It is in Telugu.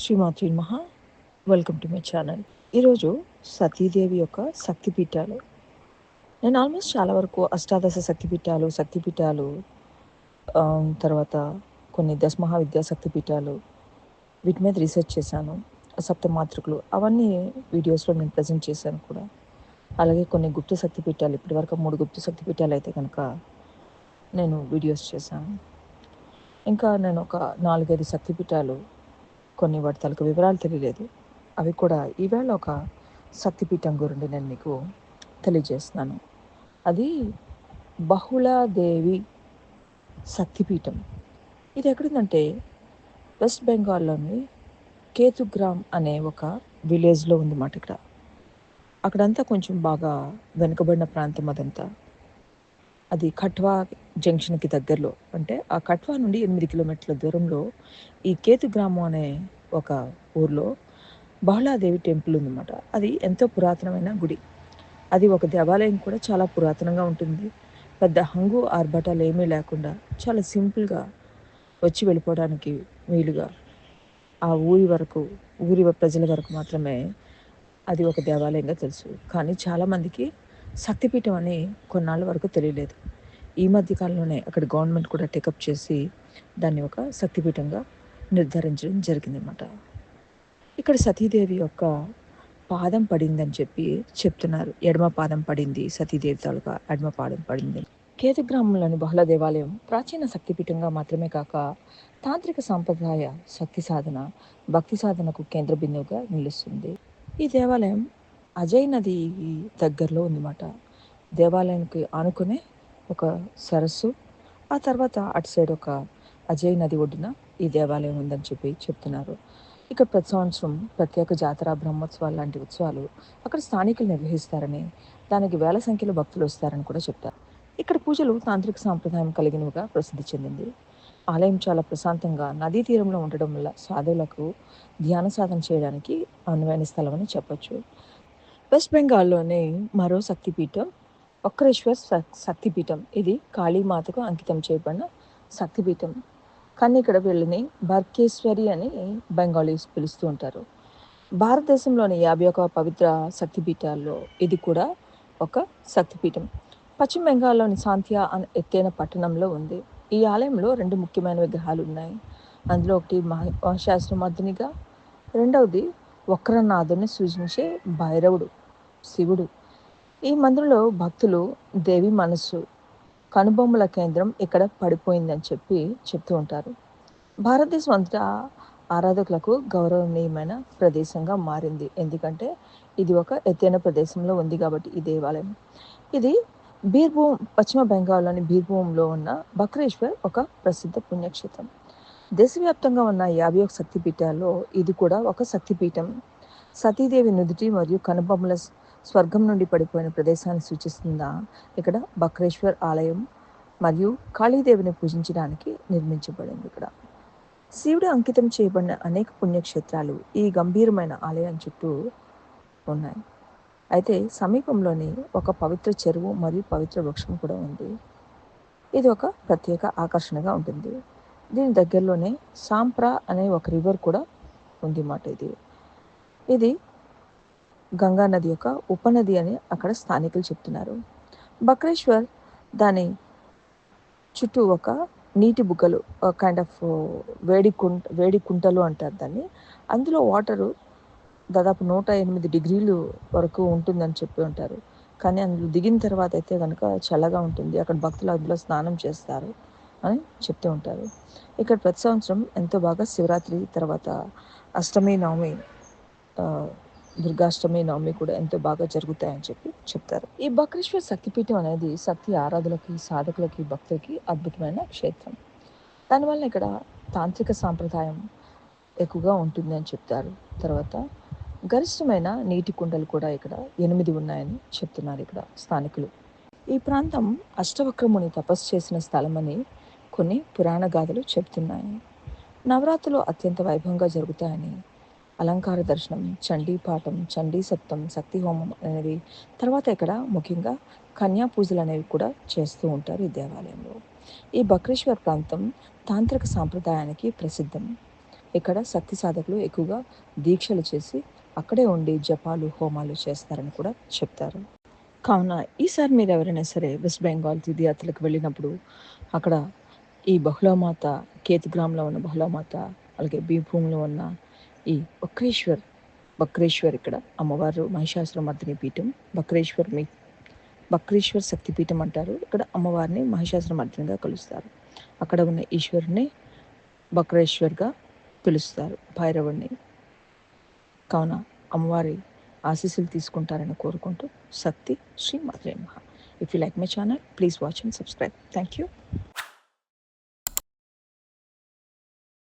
శ్రీమాత్రి మహా వెల్కమ్ టు మై ఛానల్ ఈరోజు సతీదేవి యొక్క శక్తిపీఠాలు. నేను ఆల్మోస్ట్ చాలా వరకు అష్టాదశ శక్తిపీఠాలు శక్తిపీఠాలు um, తర్వాత కొన్ని దశ మహావిద్యా శక్తిపీఠాలు వీటి మీద రీసెర్చ్ చేశాను. సప్తమాతృకులు అవన్నీ వీడియోస్లో నేను ప్రజెంట్ చేశాను కూడా. అలాగే కొన్ని గుప్త శక్తిపీఠాలు ఇప్పటివరకు మూడు గుప్త శక్తిపీఠాలు అయితే కనుక నేను వీడియోస్ చేశాను. ఇంకా నేను ఒక నాలుగైదు శక్తిపీఠాలు కొన్ని వాటి తలకు వివరాలు తెలియలేదు. అవి కూడా ఈవేళ ఒక శక్తిపీఠం గురించి నేను మీకు తెలియజేస్తున్నాను. అది బహుళాదేవి శక్తిపీఠం ఇది ఎక్కడుందంటే వెస్ట్ బెంగాల్లోని కేతుగ్రామ్ అనే ఒక విలేజ్లో ఉందన్నమాట ఇక్కడ. అక్కడంతా కొంచెం బాగా వెనుకబడిన ప్రాంతం అదంతా. అది కట్వా జంక్షన్కి దగ్గరలో. అంటే ఆ కట్వా నుండి ఎనిమిది కిలోమీటర్ల దూరంలో ఈ కేతు గ్రామం అనే ఒక ఊర్లో బహుళాదేవి టెంపుల్ ఉందన్నమాట. అది ఎంతో పురాతనమైన గుడి. అది ఒక దేవాలయం కూడా చాలా పురాతనంగా ఉంటుంది. పెద్ద హంగు ఆర్భటాలు ఏమీ లేకుండా చాలా సింపుల్గా వచ్చి వెళ్ళిపోవడానికి వీలుగా ఆ ఊరి వరకు ఊరి ప్రజల వరకు మాత్రమే అది ఒక దేవాలయంగా తెలుసు. కానీ చాలామందికి శక్తిపీఠం అని కొన్నాళ్ళ వరకు తెలియలేదు. ఈ మధ్య కాలంలోనే అక్కడ గవర్నమెంట్ కూడా టేకప్ చేసి దాన్ని ఒక శక్తిపీఠంగా నిర్ధారించడం జరిగిందన్నమాట. ఇక్కడ సతీదేవి యొక్క పాదం పడిందని చెప్పి చెప్తున్నారు. ఎడమ పాదం పడింది సతీదేవి తాలూకా ఎడమ పాదం పడింది. కేతు గ్రామంలోని బహుళ దేవాలయం ప్రాచీన శక్తిపీఠంగా మాత్రమే కాక తాంత్రిక సాంప్రదాయ శక్తి సాధన భక్తి సాధనకు కేంద్ర బిందువుగా నిలుస్తుంది. ఈ దేవాలయం అజయ్ నది దగ్గరలో ఉందన్నమాట. దేవాలయానికి ఆనుకునే ఒక సరస్సు ఆ తర్వాత అటు సైడ్ ఒక అజయ్ నది ఒడ్డున ఈ దేవాలయం ఉందని చెప్పి చెప్తున్నారు. ఇక ప్రతి సంవత్సరం ప్రత్యేక జాతర బ్రహ్మోత్సవాలు లాంటి ఉత్సవాలు అక్కడ స్థానికులు నిర్వహిస్తారని దానికి వేల సంఖ్యలో భక్తులు వస్తారని కూడా చెప్తారు. ఇక్కడ పూజలు తాంత్రిక సాంప్రదాయం కలిగినవిగా ప్రసిద్ధి చెందింది. ఆలయం చాలా ప్రశాంతంగా నదీ తీరంలో ఉండడం వల్ల సాధువులకు ధ్యాన సాధన చేయడానికి అనువైన స్థలం అని చెప్పొచ్చు. వెస్ట్ బెంగాల్లోని మరో శక్తిపీఠం ఒక్కరేశ్వర్ శక్తిపీఠం. ఇది కాళీమాతకు అంకితం చేయబడిన శక్తిపీఠం. కానీ ఇక్కడ వీళ్ళని బర్కేశ్వరి అని బెంగాలీస్ పిలుస్తూ ఉంటారు. భారతదేశంలోని యాభై ఒక పవిత్ర శక్తిపీఠాల్లో ఇది కూడా ఒక శక్తిపీఠం. పశ్చిమ బెంగాల్లోని సాంతియా అనే ఎత్తైన పట్టణంలో ఉంది. ఈ ఆలయంలో రెండు ముఖ్యమైన విగ్రహాలు ఉన్నాయి. అందులో ఒకటి మహిషాసురమర్దినిగా రెండవది వక్రనాథుని సూచించే భైరవుడు. శివుడు. ఈ మందిరంలో భక్తులు దేవి మనస్సు కనుబొమ్మల కేంద్రం ఇక్కడ పడిపోయిందని చెప్పి చెప్తూ ఉంటారు. భారతదేశం అంతటా ఆరాధకులకు గౌరవనీయమైన ప్రదేశంగా మారింది. ఎందుకంటే ఇది ఒక ఎత్తైన ప్రదేశంలో ఉంది కాబట్టి ఈ దేవాలయం. ఇది బీర్భూమ్ పశ్చిమ బెంగాల్లోని బీర్భూమ్లో ఉన్న బక్రేశ్వర్ ఒక ప్రసిద్ధ పుణ్యక్షేత్రం. దేశవ్యాప్తంగా ఉన్న యాభై ఒక శక్తిపీఠాల్లో ఇది కూడా ఒక శక్తిపీఠం. సతీదేవి నుదుటి మరియు కనుబొమ్మల స్వర్గం నుండి పడిపోయిన ప్రదేశాన్ని సూచిస్తుందా? ఇక్కడ బక్రేశ్వర్ ఆలయం మరియు కాళీదేవిని పూజించడానికి నిర్మించబడింది ఇక్కడ. శివుడు అంకితం చేయబడిన అనేక పుణ్యక్షేత్రాలు ఈ గంభీరమైన ఆలయం చుట్టూ ఉన్నాయి. అయితే సమీపంలోని ఒక పవిత్ర చెరువు మరియు పవిత్ర వృక్షం కూడా ఉంది. ఇది ఒక ప్రత్యేక ఆకర్షణగా ఉంటుంది. దీని దగ్గరలోనే సాంప్రా అనే ఒక రివర్ కూడా ఉంది మాట ఇది. ఇది గంగా నది యొక్క ఉపనది అని అక్కడ స్థానికులు చెప్తున్నారు. బక్రేశ్వర్ దాని చుట్టూ ఒక నీటి బుగ్గలు కైండ్ ఆఫ్ uh, వేడి కుంట వేడి కుంటలు అంటారు దాన్ని. అందులో వాటరు దాదాపు నూట ఎనిమిది డిగ్రీలు వరకు ఉంటుందని చెప్పి ఉంటారు. కానీ అందులో దిగిన తర్వాత అయితే కనుక చల్లగా ఉంటుంది. అక్కడ భక్తులు అందులో స్నానం చేస్తారు అని చెప్తూ ఉంటారు. ఇక్కడ ప్రతి సంవత్సరం ఎంతో బాగా శివరాత్రి తర్వాత అష్టమి నవమి uh, దుర్గాష్టమి నవమి కూడా ఎంతో బాగా జరుగుతాయని చెప్పి చెప్తారు. ఈ బక్రేశ్వర శక్తిపీఠం అనేది శక్తి ఆరాధులకి సాధకులకి భక్తులకి అద్భుతమైన క్షేత్రం. దానివల్ల ఇక్కడ తాంత్రిక సాంప్రదాయం ఎక్కువగా ఉంటుంది అని చెప్తారు. తర్వాత గరిష్టమైన నీటి కుండలు కూడా ఇక్కడ ఎనిమిది ఉన్నాయని చెప్తున్నారు ఇక్కడ స్థానికులు. ఈ ప్రాంతం అష్టవక్రముని తపస్సు చేసిన స్థలమని కొన్ని పురాణ గాథలు చెప్తున్నాయి. నవరాత్రులు అత్యంత వైభవంగా జరుగుతాయని అలంకార దర్శనం చండీ పాఠం చండీ సప్తం శక్తి హోమం అనేవి తర్వాత ఇక్కడ ముఖ్యంగా కన్యా పూజలు అనేవి కూడా చేస్తూ ఉంటారు ఈ దేవాలయంలో. ఈ బక్రేశ్వర్ ప్రాంతం తాంత్రిక సాంప్రదాయానికి ప్రసిద్ధం. ఇక్కడ శక్తి సాధకులు ఎక్కువగా దీక్షలు చేసి అక్కడే ఉండి జపాలు హోమాలు చేస్తారని కూడా చెప్తారు. కావున ఈసారి మీరు ఎవరైనా సరే వెస్ట్ బెంగాల్ తీర్థయాత్రలకు వెళ్ళినప్పుడు అక్కడ ఈ బహుళమాత కేతుగ్రామ్లో ఉన్న బహుళమాత అలాగే భూమిలో ఉన్న ఈ బక్రేశ్వర్ బక్రేశ్వర్ ఇక్కడ అమ్మవారు మహిషాసుర మర్దిని పీఠం. బక్రేశ్వర్ మీ బక్రేశ్వర్ శక్తిపీఠం అంటారు. ఇక్కడ అమ్మవారిని మహిషాసుర మర్దినిగా కలుస్తారు. అక్కడ ఉన్న ఈశ్వరుని బక్రేశ్వర్గా పిలుస్తారు భైరవుడిని కావున అమ్మవారి ఆశీస్సులు తీసుకుంటారని కోరుకుంటూ శక్తి శ్రీ మాత్రే మహా. If you like my channel please watch and subscribe thank you